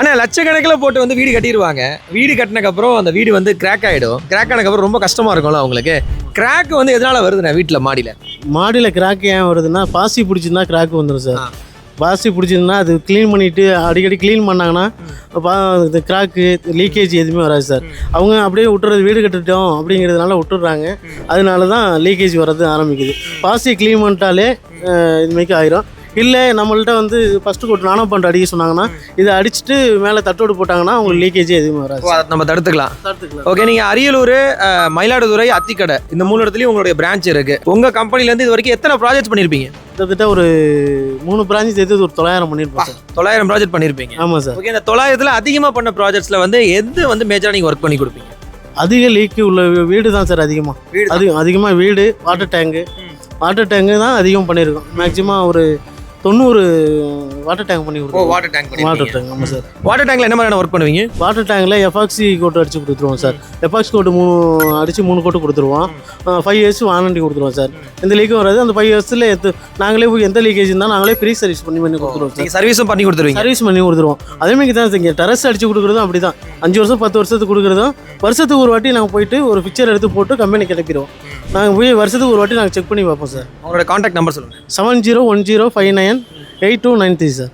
ஆனால் லட்சக்கணக்கில் போட்டு வந்து வீடு கட்டிடுவாங்க. வீடு கட்டினக்கப்புறம் அந்த வீடு வந்து கிராக் ஆகிடும் கிராக் ஆனதுக்கப்புறம் ரொம்ப கஷ்டமாக இருக்கும்ல அவங்களுக்கு. கிராக் வந்து எதனால் வருதுண்ணே வீட்டில் மாடியில் மாடியில் கிராக் ஏன் வருதுன்னா பாசி பிடிச்சிருந்தா கிராக் வந்துடும் சார். பாசி பிடிச்சிருந்தா அது க்ளீன் பண்ணிவிட்டு அடிக்கடி க்ளீன் பண்ணாங்கன்னா இது கிராக்கு லீக்கேஜ் எதுவுமே வராது சார். அவங்க அப்படியே விட்டுறது வீடு கட்டிட்டோம் அப்படிங்கிறதுனால விட்டுடுறாங்க. அதனால தான் லீக்கேஜ் வர்றது ஆரம்பிக்குது. பாசி க்ளீன் பண்ணிட்டாலே அஹ், இதுமாதிரி ஆயிரும். இல்லை நம்மள்ட்ட வந்து ஃபஸ்ட்டு கோட் நானோ பண்ட் அடிக்க சொன்னாங்கன்னா இதை அடிச்சுட்டு மேலே தட்டோடு போட்டாங்கன்னா அவங்களுக்கு லீக்கேஜே எதுவுமே வராது. அதை நம்ம தடுத்துக்கலாம். தடுத்துக்கலாம். ஓகே நீங்கள் அரியலூர் மயிலாடுதுறை அத்திக்கடை இந்த மூணு இடத்துலையும் உங்களுடைய பிரான்ச் இருக்குது உங்கள் கம்பெனிலேருந்து இது வரைக்கும் எத்தனை ப்ராஜெக்ட் பண்ணியிருப்பீங்க கிட்டத்தட்ட ஒரு மூணு பிரான்ச் சேர்த்து ஒரு தொள்ளாயிரம் பண்ணியிருப்போம் சார் தொள்ளாயிரம் ப்ராஜெக்ட் பண்ணியிருப்பீங்க ஆமாம் சார் ஓகே இந்த தொள்ளாயிரத்தில் அதிகமாக பண்ண ப்ராஜெக்ட்ஸில் வந்து எது வந்து மேஜராக நீங்கள் ஒர்க் பண்ணி கொடுப்பீங்க? அதிக லீக்கு உள்ள வீடு தான் சார் அதிகமாக வீடு அதிகம் அதிகமாக வீடு வாட்டர் டேங்கு. வாட்டர் டேங்கு தான் அதிகம் பண்ணியிருக்கோம் மேக்ஸிமம் ஒரு தொண்ணூறு வாட்டர் டேங்க் பண்ணி கொடுத்துருவோம். வாட்டர் டேங்க் வாட்டர் டேங்க் ஆமாம் சார் வாட்டர் டேங்க்ல என்ன மாதிரியான ஒர்க் பண்ணுவீங்க? வாட்டர் டேங்கில் எஃபாக்சி கோட்டு அடிச்சு கொடுத்துருவோம் சார் எஃபாக்சி கோட்டு மூணு அடித்து மூணு கோட்டு கொடுத்துருவோம். ஃபைவ் இயர்ஸ் வாரண்டி கொடுத்துருவோம் சார் எந்த லீக்கும் வராது அந்த ஃபைவ் இயர்ஸில் நாங்களே போய் எந்த லீக்கேஜ் இருந்தாலும் நாங்களே ஃப்ரீ சர்வீஸ் பண்ணி பண்ணி கொடுத்துருவோம் சார் சர்வீஸும் பண்ணி கொடுத்துருவீங்க. சர்வீஸ் பண்ணி கொடுத்துருவோம். அதேமாதிரி தான் இங்கே டெரஸ் அடிச்சு கொடுக்குறதும் அப்படி தான் அஞ்சு வருஷம் பத்து வருஷத்துக்கு கொடுக்குறதும் வருஷத்துக்கு ஒரு வாட்டி நாங்கள் போயிட்டு ஒரு பிக்சர் எடுத்து போட்டு கம்பெனி கிளப்பிடுவோம். நாங்கள் போய் வருஷத்துக்கு ஒரு வாட்டி நாங்கள் செக் பண்ணி பார்ப்போம் சார் உங்களோட காண்டாக்ட் நம்பர் சொல்லுங்கள் seven zero one zero five nine eight two nine three sir.